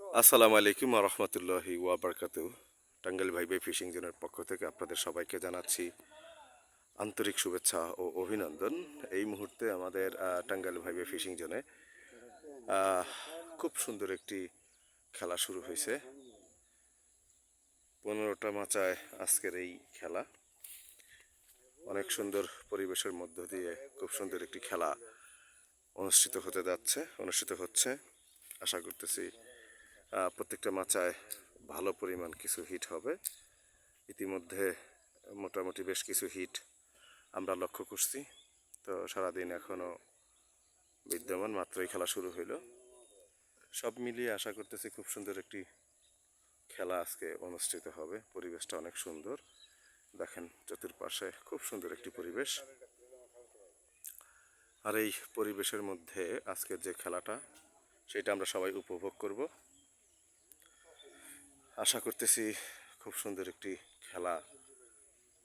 আসসালামু আলাইকুম রহমতুল্লাহি ওয়াবারকাত টাঙ্গাইল ভাইবে ফিশিং জোনের পক্ষ থেকে আপনাদের সবাইকে জানাচ্ছি আন্তরিক শুভেচ্ছা ও অভিনন্দন। এই মুহূর্তে আমাদের টাঙ্গাইল ভাইবে ফিশিং জোনে খুব সুন্দর একটি খেলা শুরু হয়েছে। পনেরোটা মাচায় আজকের এই খেলা। অনেক সুন্দর পরিবেশের মধ্য দিয়ে খুব সুন্দর একটি খেলা অনুষ্ঠিত হতে যাচ্ছে, অনুষ্ঠিত হচ্ছে। আশা করতেছি প্রত্যেকটা মাচায় ভালো পরিমাণ কিছু হিট হবে। ইতিমধ্যে মোটামুটি বেশ কিছু হিট আমরা লক্ষ্য করছি। তো সারাদিন এখনও বিদ্যমান, মাত্রই খেলা শুরু হইল। সব মিলিয়ে আশা করতেছি খুব সুন্দর একটি খেলা আজকে অনুষ্ঠিত হবে। পরিবেশটা অনেক সুন্দর। দেখেন চতুর্পাশে খুব সুন্দর একটি পরিবেশ। আর এই পরিবেশের মধ্যে আজকের যে খেলাটা, সেটা আমরা সবাই উপভোগ করব। আশা করতেছি খুব সুন্দর একটি খেলা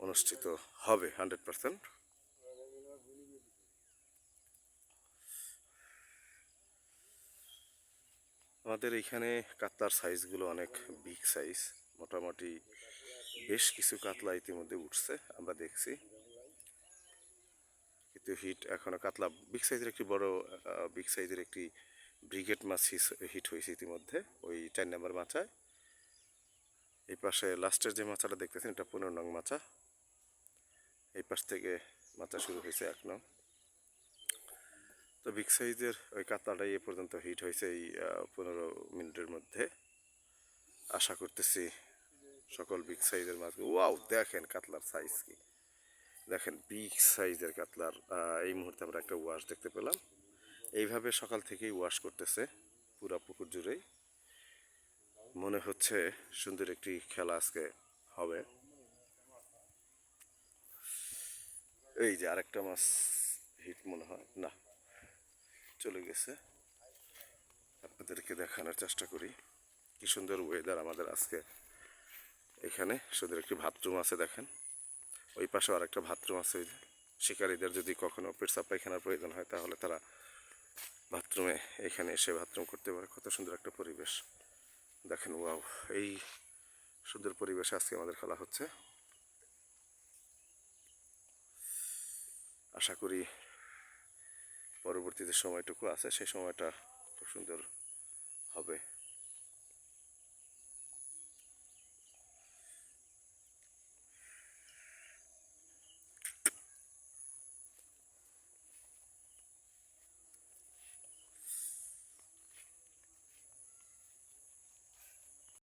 অনুষ্ঠিত হবে, হান্ড্রেড পারসেন্ট। আমাদের এইখানে কাতলার সাইজগুলো অনেক বিগ সাইজ, মোটামুটি বেশ কিছু কাতলা ইতিমধ্যে উঠছে, আমরা দেখছি। কিন্তু হিট এখনও কাতলা বিগ সাইজের একটি বড় বিগ সাইজের একটি ব্রিগেড মাছ হিট হয়েছে ইতিমধ্যে, ওই চার নাম্বার মাচায়। এই পাশে লাস্টের যে মাচাটা দেখতেছেন, এটা পনেরো নং মাচা। এই পাশ থেকে মাচা শুরু হয়েছে এক নং। তো বিগ সাইজের ওই কাতলাটাই এ পর্যন্ত হিট হয়েছে এই পনেরো মিনিটের মধ্যে। আশা করতেছি সকল বিগ সাইজের মাছ ওয়াও, দেখেন কাতলার সাইজ কি। দেখেন বিগ সাইজের কাতলার এই মুহূর্তে আমরা একটা ওয়াশ দেখতে পেলাম। এইভাবে সকাল থেকেই ওয়াশ করতেছে পুরা পুকুর জুড়েই। মনে হচ্ছে সুন্দর একটি খেলা আজকে হবে। এই যে আরেকটা মাছ হিট মনে হয়। না, চলে গেছে। আপনাদেরকে দেখানোর চেষ্টা করি। কি সুন্দর ওয়েদার আমাদের আজকে এখানে। সুন্দর একটি ভাতরুম আছে দেখেন। ওই পাশে আরেকটা ভাতরুম আছে। ওই শিকারীদের যদি কখনো পেটসাপ পায়খানার প্রয়োজন হয় তাহলে তারা বাথরুমে এখানে এসে বাথরুম করতে পারে। কত সুন্দর একটা পরিবেশ। দেখেন, ওয়াও, এই সুন্দর পরিবেশে আজকে আমাদের খেলা হচ্ছে। আশা করি পরবর্তীতে সময়টুকু আছে, সেই সময়টা খুব সুন্দর